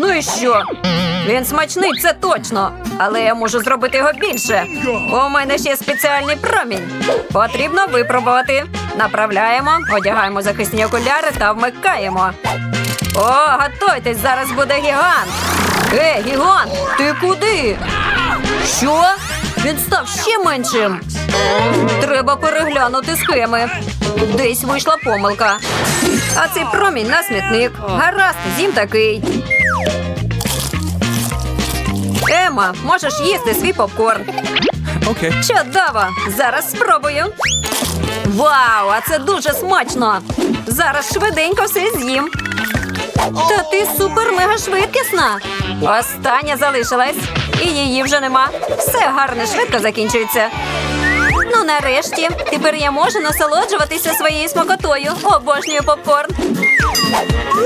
Ну і що? Він смачний, це точно. Але я можу зробити його більше. У мене ще спеціальний промінь. Потрібно випробувати. Направляємо, одягаємо захисні окуляри та вмикаємо. О, готуйтесь, зараз буде гігант. Ей, гігант, ти куди? Що? Він став ще меншим. Треба переглянути схеми. Десь вийшла помилка. А цей промінь на смітник. Гаразд, зім такий. Ема, можеш їсти свій попкорн. Okay. Чудово! Зараз спробую. Вау, а це дуже смачно! Зараз швиденько все з'їм. Та ти супер-мега швидкісна. Остання залишилась. І її вже нема. Все гарно, швидко закінчується. Ну, нарешті, тепер я можу насолоджуватися своєю смакотою. Обожнюю попкорн.